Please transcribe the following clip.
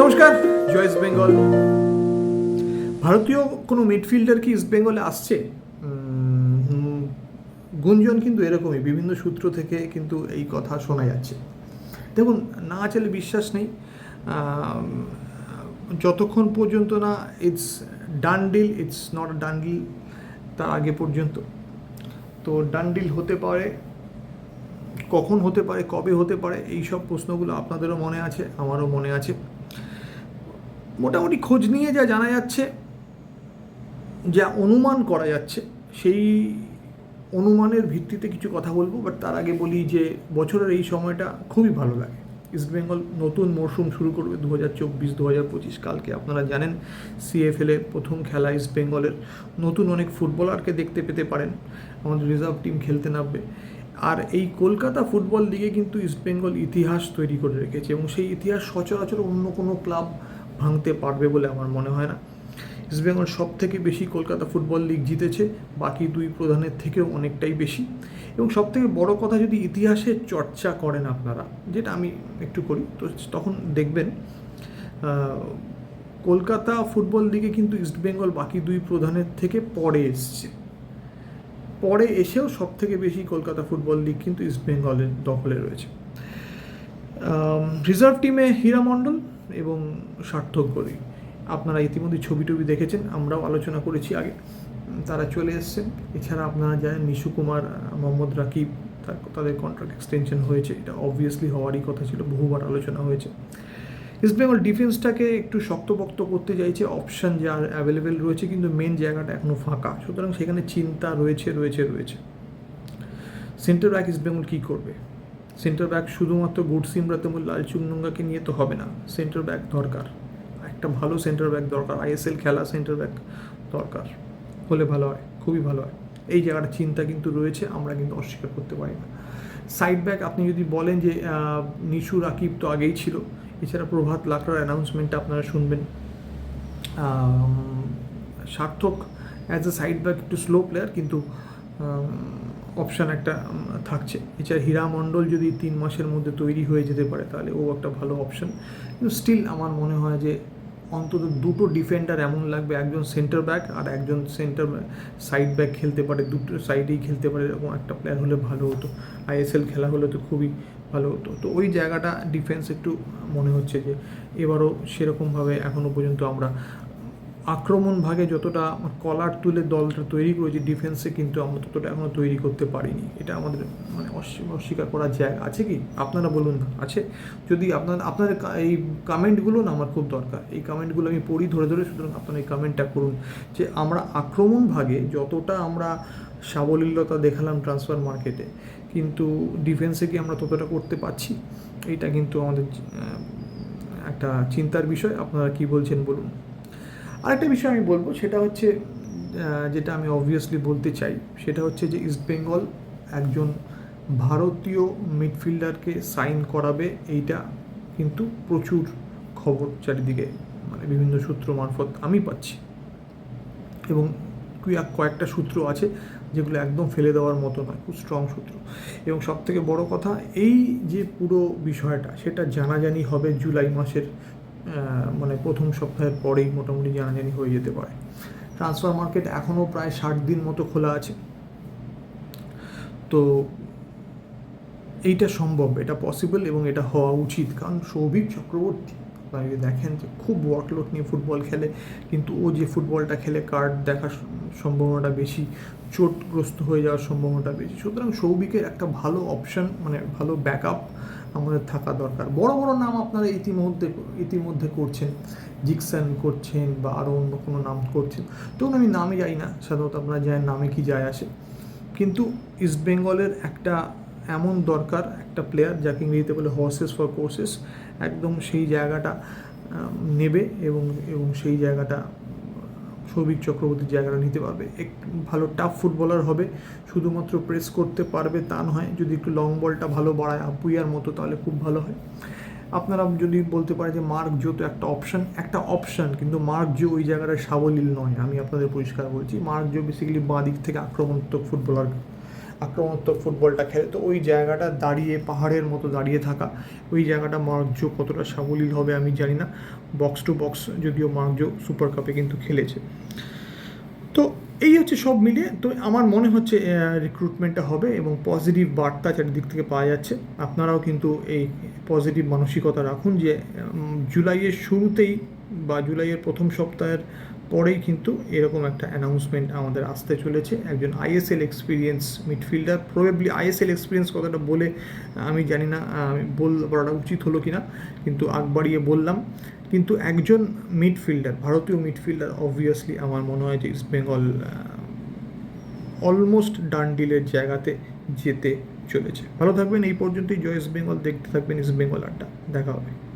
নমস্কার, জয় ইস্ট বেঙ্গল। ভারতীয় কোনো মিডফিল্ডার কি ইস্ট বেঙ্গলে আসছে? গুঞ্জন কিন্তু এরকমই, বিভিন্ন সূত্র থেকে কিন্তু এই কথা শোনা যাচ্ছে। দেখুন, না চলে বিশ্বাস নেই। যতক্ষণ পর্যন্ত না it's done deal it's not done deal তার আগে পর্যন্ত। তো ডান ডিল হতে পারে, কখন হতে পারে, কবে হতে পারে এই সব প্রশ্নগুলো আপনাদেরও মনে আছে, আমারও মনে আছে। মোটামুটি খোঁজ নিয়ে যা জানা যাচ্ছে, যা অনুমান করা যাচ্ছে, সেই অনুমানের ভিত্তিতে কিছু কথা বলব বাট তার আগে বলি যে বছরের এই সময়টা খুবই ভালো লাগে। ইস্টবেঙ্গল নতুন মরশুম শুরু করবে দু হাজার চব্বিশ দু হাজার পঁচিশ, কালকে আপনারা জানেন সিএফএলে প্রথম খেলা ইস্টবেঙ্গলের নতুন অনেক ফুটবলারকে দেখতে পেতে পারেন, আমাদের রিজার্ভ টিম খেলতে নামবে। আর এই কলকাতা ফুটবল লিগে কিন্তু ইস্টবেঙ্গল ইতিহাস তৈরি করে রেখেছে, এবং সেই ইতিহাস সচরাচর অন্য কোনো ক্লাব ভাঙতে পারবে বলে আমার মনে হয় না। ইস্টবেঙ্গল সব থেকে বেশি কলকাতা ফুটবল লিগ জিতেছে, বাকি দুই প্রধানের থেকেও অনেকটাই বেশি। এবং সব থেকে বড় কথা যদি ইতিহাসের চর্চা করেন আপনারা, যেটা আমি একটু করি, তো তখন দেখবেন কলকাতা ফুটবল লিগে কিন্তু ইস্টবেঙ্গল বাকি দুই প্রধানের থেকে পরে এসছে। পরে এসেও সব থেকে বেশি কলকাতা ফুটবল লিগ কিন্তু ইস্টবেঙ্গলের দখলে রয়েছে। রিজার্ভ টিমে হীরা মণ্ডল এবং সার্থক গড়ি। আপনারা ইতিমধ্যে ছবি টবি দেখেছেন, আমরাও আলোচনা করেছি আগে। তারা চলে এসছেন। এছাড়া আপনারা জানেন, নিশু কুমার মোহাম্মদ রাকিব তাদের কন্ট্রাক্ট এক্সটেনশন হয়েছে। এটা অবভিয়াসলি হওয়ারই কথা ছিল, বহুবার আলোচনা হয়েছে। ইস্ট বেঙ্গল ডিফেন্সটাকে একটু শক্তপোক্ত করতে চাইছে অপশান যা অ্যাভেলেবেল রয়েছে, কিন্তু মেন জায়গাটা এখনও ফাঁকা। সুতরাং সেখানে চিন্তা রয়েছে রয়েছে রয়েছে। সেন্টার ব্যাক ইস্ট বেঙ্গল কী করবে? সেন্টার ব্যাক শুধুমাত্র গুডসিম রাতেমুল লাল চুংনুঙ্গাকে নিয়ে তো হবে না। সেন্টার ব্যাক দরকার। একটা ভালো সেন্টার ব্যাক দরকার। আইএসএল খেলা সেন্টার ব্যাক দরকার। হলে ভালো হয়, খুবই ভালো হয়। এই জায়গাটা চিন্তা কিন্তু রয়েছে, আমরা কিন্তু অস্বীকার করতে পারি না। সাইড ব্যাক আপনি যদি বলেন যে নিশু রাকিব তো আগেই ছিল। এছাড়া প্রভাত লাকড়ার অ্যানাউন্সমেন্টটা আপনারা শুনবেন। Sarthak as a side back একটু স্লো প্লেয়ার কিন্তু অপশান একটা থাকছে। এছাড়া হীরা মণ্ডল যদি তিন মাসের মধ্যে তৈরি হয়ে যেতে পারে, তাহলে ও একটা ভালো অপশান কিন্তু স্টিল আমার মনে হয় যে, অন্তত দুটো ডিফেন্ডার এমন লাগবে, একজন সেন্টার ব্যাক আর একজন সেন্টার সাইড ব্যাক খেলতে পারে, দুটো সাইডেই খেলতে পারে, এরকম একটা প্লেয়ার হলে ভালো হতো। আইএসএল খেলা হলে তো খুবই ভালো হতো। তো ওই জায়গাটা ডিফেন্স একটু মনে হচ্ছে যে, এবারও সেরকমভাবে এখনও পর্যন্ত আমরা আক্রমণ ভাগে যতটা কলার তুলে দলটা তৈরি করেছি ডিফেন্সে কিন্তু আমরা ততটা এখনও তৈরি করতে পারিনি। এটা আমাদের মানে অস্বী- অস্বীকার করার জায়গা আছে কি? আপনারা বলুন না আছে? যদি আপনার, আপনাদের এই কমেন্টগুলো না আমার খুব দরকার। এই কমেন্টগুলো আমি পড়ি ধরে ধরে, সুতরাং আপনারা এই কামেন্টটা করুন। যে আমরা আক্রমণ ভাগে যতটা আমরা সাবলীলতা দেখালাম ট্রান্সফার মার্কেটে কিন্তু ডিফেন্সে কি আমরা ততটা করতে পারছি? এটা কিন্তু আমাদের একটা চিন্তার বিষয়। আপনারা কি বলছেন বলুন। আরেকটা বিষয় আমি বলব, সেটা হচ্ছে যেটা আমি অবভিয়াসলি বলতে চাই, সেটা হচ্ছে যে ইস্ট বেঙ্গল একজন ভারতীয় মিডফিল্ডারকে সাইন করাবে, এইটা কিন্তু প্রচুর খবর চারিদিকে মানে বিভিন্ন সূত্র মারফত আমি পাচ্ছি। এবং কুয়া- কয়েকটা সূত্র আছে যেগুলো একদম ফেলে দেওয়ার মতো নয়, খুব স্ট্রং সূত্র। এবং সব থেকে বড় কথা, এই যে পুরো বিষয়টা, সেটা জানাজানি হবে জুলাই মাসের মানে প্রথম সপ্তাহের পরেই মোটামুটি জানাজানি হয়ে যেতে পারে। ট্রান্সফার মার্কেট এখনও প্রায় ষাট দিন মতো খোলা আছে। তো এইটা সম্ভব, এটা পসিবল এবং এটা হওয়া উচিত। কারণ সৌভিক চক্রবর্তী, আপনারা দেখেন যে খুব ওয়ার্কলোড নিয়ে ফুটবল খেলে, কিন্তু ও যে ফুটবলটা খেলে কার্ড দেখার সম্ভাবনাটা বেশি, চোটগ্রস্ত হয়ে যাওয়ার সম্ভাবনাটা বেশি। সুতরাং সৌভিকের একটা ভালো অপশান মানে ভালো ব্যাকআপ আমাদের থাকা দরকার। বড় বড় নাম আপনারা ইতিমধ্যে ইতিমধ্যে করছেন। জিকসন করছেন বা আরও অন্য কোনো নাম করছেন। তখন আমি নামে যাই না, সাধারণত আপনারা জানেন নামে কি যায় আসে। কিন্তু ইস্ট বেঙ্গলের একটা এমন দরকার, একটা প্লেয়ার যাকে ইংরেজিতে বলে হর্সেস ফর কোর্সেস একদম সেই জায়গাটা নেবে এবং এবং সেই জায়গাটা সৌভিক চক্রবর্তী জায়গাটা নিতে পারবে। এক ভালো টাফ ফুটবলার হবে, শুধুমাত্র প্রেস করতে পারবে তা নয়, যদি একটু লং বলটা ভালো বাড়ায় আপুইয়ার মতো, তাহলে খুব ভালো হয়। আপনারা যদি বলতে পারেন যে মার্ক জো তো একটা অপশান একটা অপশান কিন্তু মার্ক জো ওই জায়গাটায় সাবলীল নয়, আমি আপনাদের পরিষ্কার বলছি। মার্ক জো বেসিক্যালি বাঁ দিক থেকে আক্রমণাত্মক ফুটবলার আক্রমণাত্মক ফুটবলটা খেলে। তো ওই জায়গাটা দাঁড়িয়ে, পাহাড়ের মতো দাঁড়িয়ে থাকা, ওই জায়গাটা মার্কজো কতটা সাবলীল হবে আমি জানি না। বক্স টু বক্স যদিও মার্কজো সুপার কাপে কিন্তু খেলেছে। তো এই হচ্ছে সব মিলিয়ে, তো আমার মনে হচ্ছে রিক্রুটমেন্টটা হবে এবং পজিটিভ বার্তা চারিদিক থেকে পাওয়া যাচ্ছে। আপনারাও কিন্তু এই পজিটিভ মানসিকতা রাখুন যে জুলাইয়ের শুরুতেই বা জুলাইয়ের প্রথম সপ্তাহের পরেই কিন্তু এরকম একটা অ্যানাউন্সমেন্ট আমাদের আসতে চলেছে। একজন ISL experience midfielder probably ISL experience কথাটা বলে, আমি জানি না, আমি বল বলাটা উচিত হলো কিনা, কিন্তু আগ বাড়িয়ে বললাম। কিন্তু একজন মিডফিল্ডার ভারতীয় মিডফিল্ডার অবভিয়াসলি আমার মনে হয় যে ইস্ট বেঙ্গল অলমোস্ট ডান ডিলের জায়গাতে যেতে চলেছে। ভালো থাকবেন, এই পর্যন্তই। জয় ইস্ট বেঙ্গল দেখতে থাকবেন ইস্ট বেঙ্গল আড্ডা। দেখা হবে।